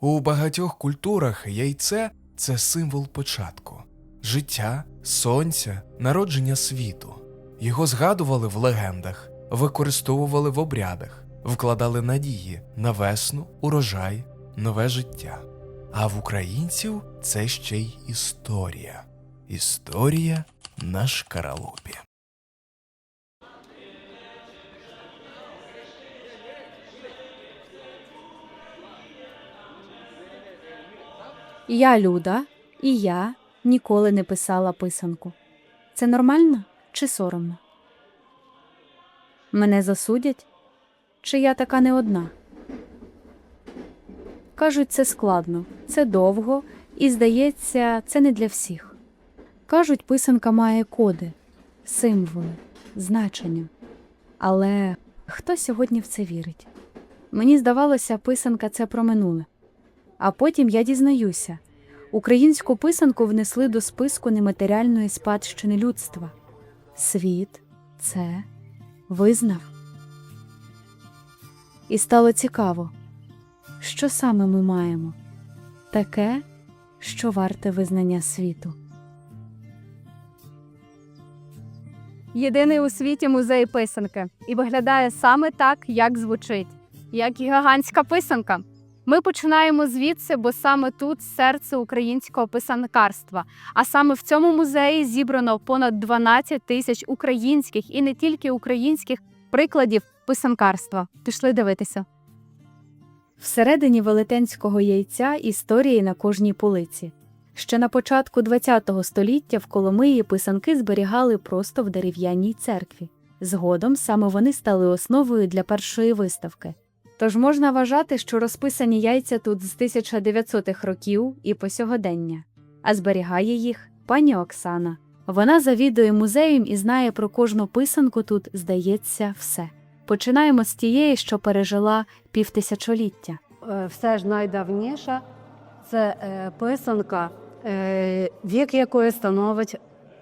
У багатьох культурах яйце це символ початку, життя, сонця, народження світу. Його згадували в легендах, використовували в обрядах, вкладали надії на весну, урожай, нове життя. А в українців це ще й історія. Історія на шкаралупі. Я Люда, і я ніколи не писала писанку. Це нормально чи соромно? Мене засудять? Чи я така не одна? Кажуть, це складно, це довго, і, здається, це не для всіх. Кажуть, писанка має коди, символи, значення. Але хто сьогодні в це вірить? Мені здавалося, писанка це про минуле. А потім я дізнаюся. Українську писанку внесли до списку нематеріальної спадщини людства. Світ це визнав. І стало цікаво, що саме ми маємо таке, що варте визнання світу. Єдиний у світі музей писанки і виглядає саме так, як звучить, як гігантська писанка. Ми починаємо звідси, бо саме тут серце українського писанкарства. А саме в цьому музеї зібрано понад 12 тисяч українських і не тільки українських прикладів писанкарства. Пішли дивитися. Всередині велетенського яйця історії на кожній полиці. Ще на початку ХХ століття в Коломиї писанки зберігали просто в дерев'яній церкві. Згодом саме вони стали основою для першої виставки. Тож можна вважати, що розписані яйця тут з 1900-х років і по сьогодення, а зберігає їх пані Оксана. Вона завідує музеєм і знає про кожну писанку тут, здається, все. Починаємо з тієї, що пережила півтисячоліття. Е, все ж найдавніша це е, писанка, е, вік якої становить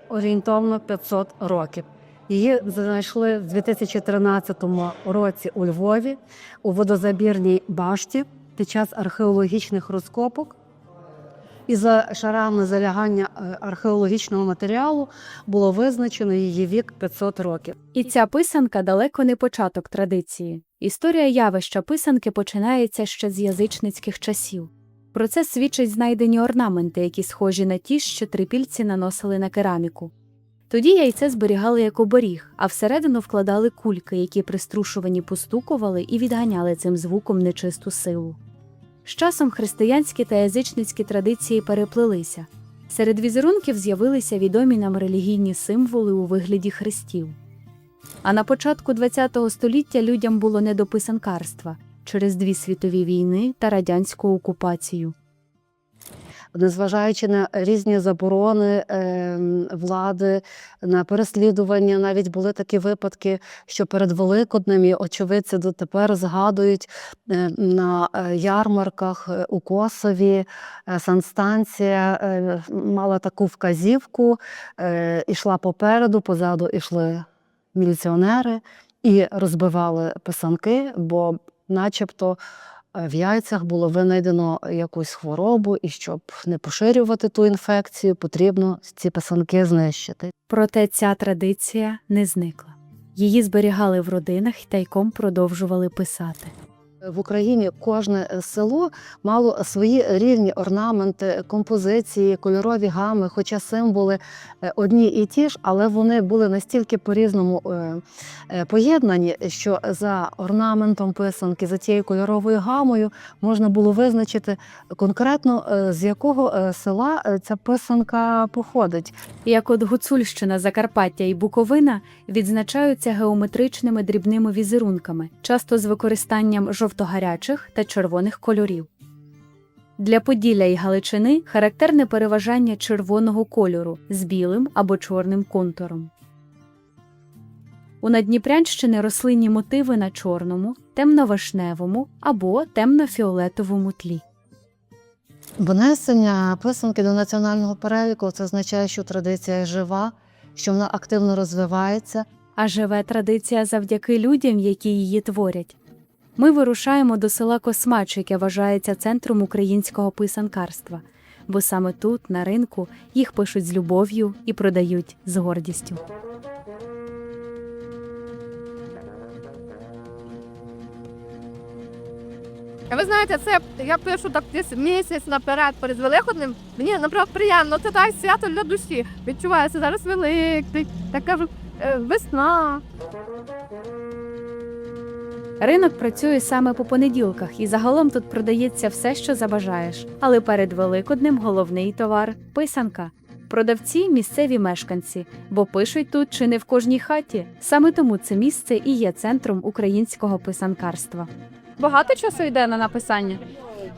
орієнтовно 500 років. Її знайшли в 2013 році у Львові у водозабірній башті під час археологічних розкопок. І за шарами залягання е, археологічного матеріалу було визначено її вік 500 років. І ця писанка далеко не початок традиції. Історія явища писанки починається ще з язичницьких часів. Про це свідчать знайдені орнаменти, які схожі на ті, що трипільці наносили на кераміку. Тоді яйце зберігали як оберіг, а всередину вкладали кульки, які при струшуванні постукували і відганяли цим звуком нечисту силу. З часом християнські та язичницькі традиції переплелися. Серед візерунків з'явилися відомі нам релігійні символи у вигляді хрестів. А на початку ХХ століття людям було не до писанкарства через дві світові війни та радянську окупацію. Незважаючи на різні заборони е, влади, на переслідування, навіть були такі випадки, що перед Великоднем очевидці дотепер згадують е, на е, ярмарках е, у Косові санстанція мала таку вказівку, ішла попереду, позаду ішли міліціонери і розбивали писанки, бо начебто в яйцях було винайдено якусь хворобу, і щоб не поширювати ту інфекцію, потрібно ці писанки знищити. Проте ця традиція не зникла. Її зберігали в родинах і тайком продовжували писати. В Україні кожне е, село мало свої рівні орнаменти, композиції, кольорові гами, хоча символи е, одні і ті ж, але вони були настільки по-різному е, поєднані, що за орнаментом писанки, за тією кольоровою гамою можна було визначити конкретно з якого села ця писанка походить. Як от Гуцульщина, Закарпаття і Буковина відзначаються геометричними дрібними візерунками, часто з використанням жовтогарячих та червоних кольорів. Для Поділля і Галичини характерне переважання червоного кольору з білим або чорним контуром. У Надніпрянщини рослинні мотиви на чорному, темно-вишневому або темно-фіолетовому тлі. Внесення писанки до національного переліку це означає, що традиція жива, що вона активно розвивається. А живе традиція завдяки людям, які її творять. Ми вирушаємо до села Космач, яке вважається центром українського писанкарства, бо саме тут, на ринку, їх пишуть з любов'ю і продають з гордістю. Ви знаєте, це я пишу так десь місяць наперед перед Великоднем. Мені направду приємно, це так свято для душі. Відчувається зараз Великдень, так кажу, е, весна. Ринок працює саме по понеділках, і загалом тут продається все, що забажаєш. Але перед Великоднем головний товар писанка. Продавці місцеві мешканці, бо пишуть тут чи не в кожній хаті. Саме тому це місце і є центром українського писанкарства. Багато часу йде на написання.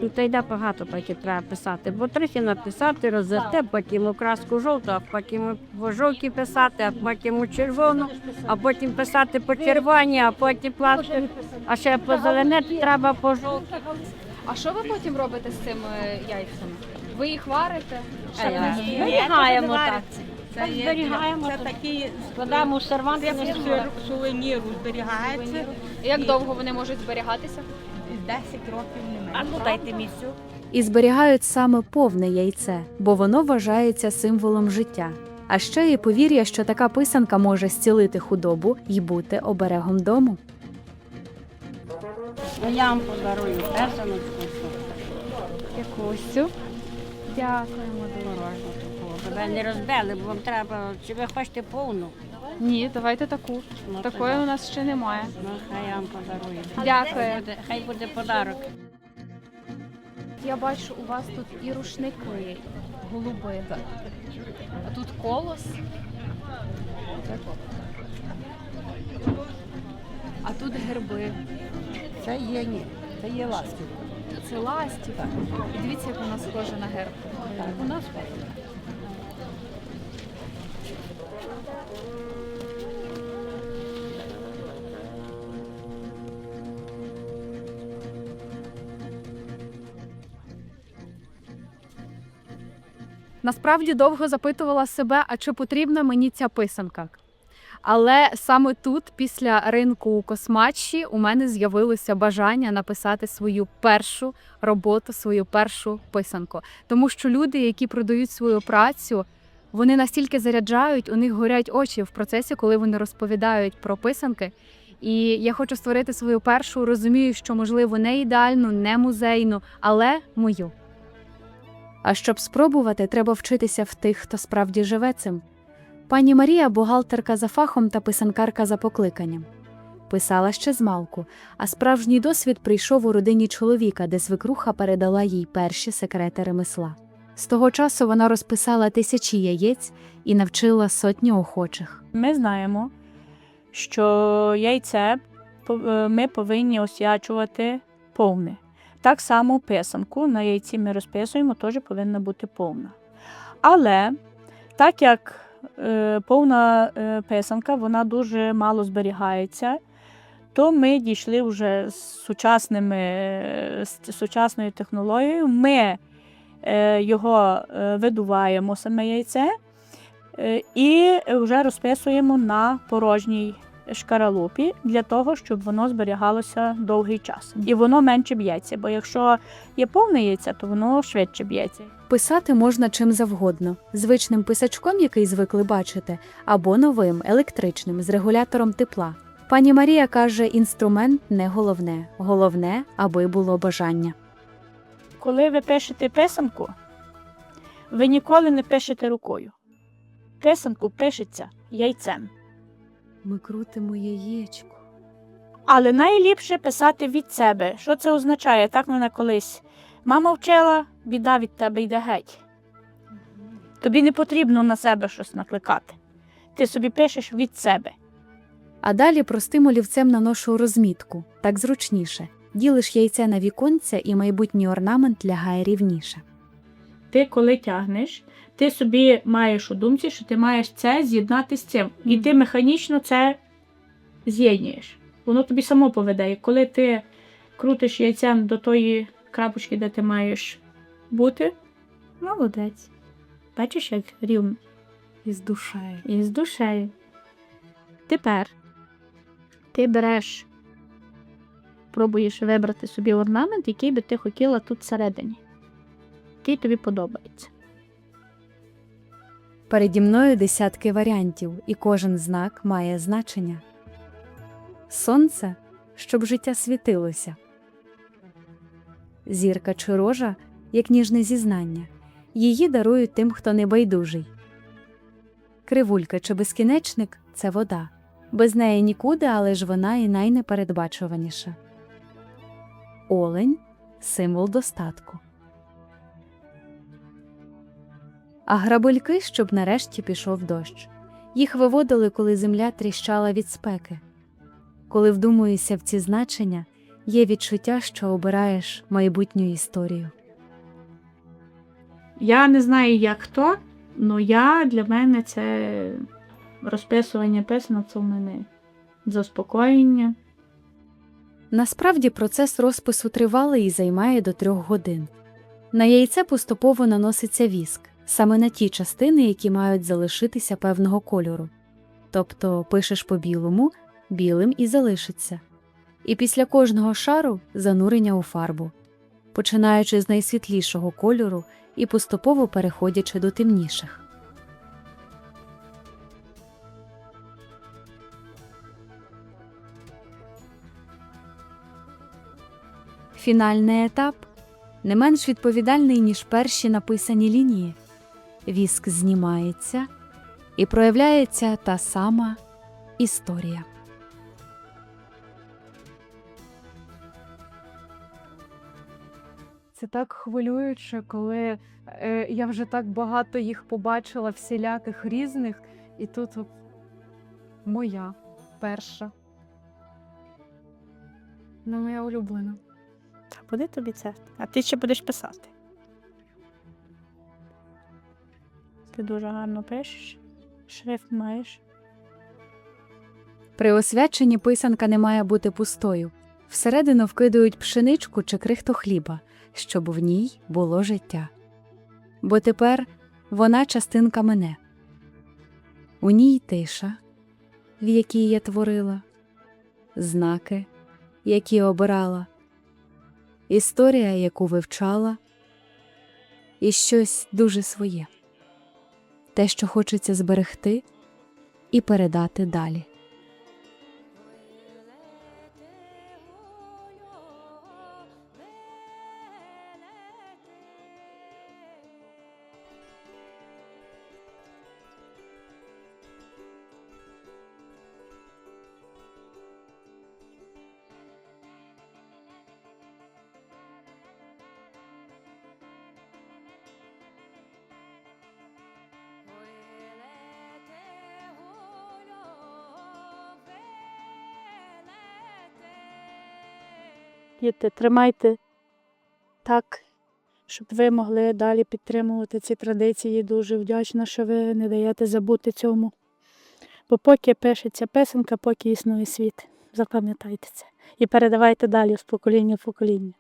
Ну, та йде багато поки треба писати, бо трохи написати, розверте, потім у краску жовту, а потім по жовтій писати, а потім у червону, а потім писати по червоній, а потім пластир, а ще по зелене треба по жовтій. А що ви потім робите з цими яйцями? Ви їх варите? Зберігаємо так. Це є Зберігаємо це такі Складаємо сервант це сувеніру зберігається Як довго вони можуть зберігатися? 10 років не А ну дайте місцю. І зберігають саме повне яйце, бо воно вважається символом життя. А ще є повір'я, що така писанка може зцілити худобу і бути оберегом дому. Я вам подарую песеночку. Якусь. Дякуємо. Дорожно Тебе не розбили, бо вам треба, чи ви хочете повну? Ні, давайте таку. Ну, Такої тоді. у нас ще немає. Ну, хай я вам подарую. Дякую. Хай буде, хай буде подарок. Я бачу, у вас тут і рушники голуби. А тут колос. А тут герби. Це є ні, це є ластів. Це ластівка. І дивіться, як вона схожа на герб. У нас Насправді довго запитувала себе, а чи потрібна мені ця писанка. Але саме тут, після ринку у Космачі, у мене з'явилося бажання написати свою першу роботу, свою першу писанку. Тому що люди, які продають свою працю, вони настільки заряджають, у них горять очі в процесі, коли вони розповідають про писанки. І я хочу створити свою першу, розумію, що можливо не ідеальну, не музейну, але мою. А щоб спробувати, треба вчитися в тих, хто справді живе цим. Пані Марія бухгалтерка за фахом та писанкарка за покликанням. Писала ще з малку, а справжній досвід прийшов у родині чоловіка, де свекруха передала їй перші секрети ремесла. З того часу вона розписала тисячі яєць і навчила сотні охочих. Ми знаємо, що яйце е, ми повинні освячувати повне. Так само писанку на яйці ми розписуємо, теж повинна бути повна. Але так як е, повна е, писанка вона дуже мало зберігається, то ми дійшли вже з сучасними, е, з сучасною технологією. Ми його е, видуваємо саме яйце. Е, І вже розписуємо на порожній шкаралупі для того, щоб воно зберігалося довгий час. І воно менше б'ється, бо якщо є повне яйце, то воно швидше б'ється. Писати можна чим завгодно: звичним писачком, який звикли бачити, або новим електричним з регулятором тепла. Пані Марія каже: інструмент не головне, головне, аби було бажання. Коли ви пишете писанку, ви ніколи не пишете рукою. Писанку пишеться яйцем. Ми крутимо яєчко. Але найліпше писати від себе. Що це означає? Так мене колись мама вчила, біда від тебе йде геть. Тобі не потрібно на себе щось накликати. Ти собі пишеш від себе. А далі простим олівцем наношу розмітку, так зручніше. Ділиш яйце на віконця, і майбутній орнамент лягає рівніше. Ти коли тягнеш, ти собі маєш у думці, що ти маєш це з'єднати з цим. І ти механічно це з'єднуєш. Воно тобі само поведе. І коли ти крутиш яйцем до тої крапочки, де ти маєш бути, молодець. Бачиш, як рівно. Із душею. І з душею. Тепер ти береш пробуєш вибрати собі орнамент, який би ти хотіла тут всередині. Який тобі подобається. Переді мною десятки варіантів, і кожен знак має значення. Сонце, щоб життя світилося. Зірка чи рожа, як ніжне зізнання. Її дарують тим, хто не байдужий. Кривулька чи безкінечник це вода. Без неї нікуди, але ж вона і найнепередбачуваніша. Олень символ достатку. А грабельки, щоб нарешті пішов дощ. Їх виводили, коли земля тріщала від спеки. Коли вдумуєшся в ці значення, є відчуття, що обираєш майбутню історію. Я не знаю, як хто, але я для мене це розписування писанок це в мене заспокоєння. Насправді процес розпису тривалий і займає до трьох годин. На яйце поступово наноситься віск, саме на ті частини, які мають залишитися певного кольору. Тобто пишеш по білому, білим і залишиться. І після кожного шару занурення у фарбу, починаючи з найсвітлішого кольору і поступово переходячи до темніших. Фінальний етап не менш відповідальний, ніж перші написані лінії. Віск знімається і проявляється та сама історія. Це так хвилююче, коли е, я вже так багато їх побачила, всіляких різних, і тут моя перша. Ну, моя улюблена. Буде тобі це. А ти ще будеш писати. Ти дуже гарно пишеш, шрифт маєш. При освяченні писанка не має бути пустою. Всередину вкидають пшеничку чи крихту хліба, щоб в ній було життя. Бо тепер вона частинка мене. У ній тиша, в якій я творила, знаки, які обирала, історія, яку вивчала, і щось дуже своє, те, що хочеться зберегти і передати далі. Діти, тримайте так, щоб ви могли далі підтримувати ці традиції. Дуже вдячна, що ви не даєте забути цьому. Бо поки пишеться писанка, поки існує світ. Запам'ятайте це. І передавайте далі з покоління в покоління.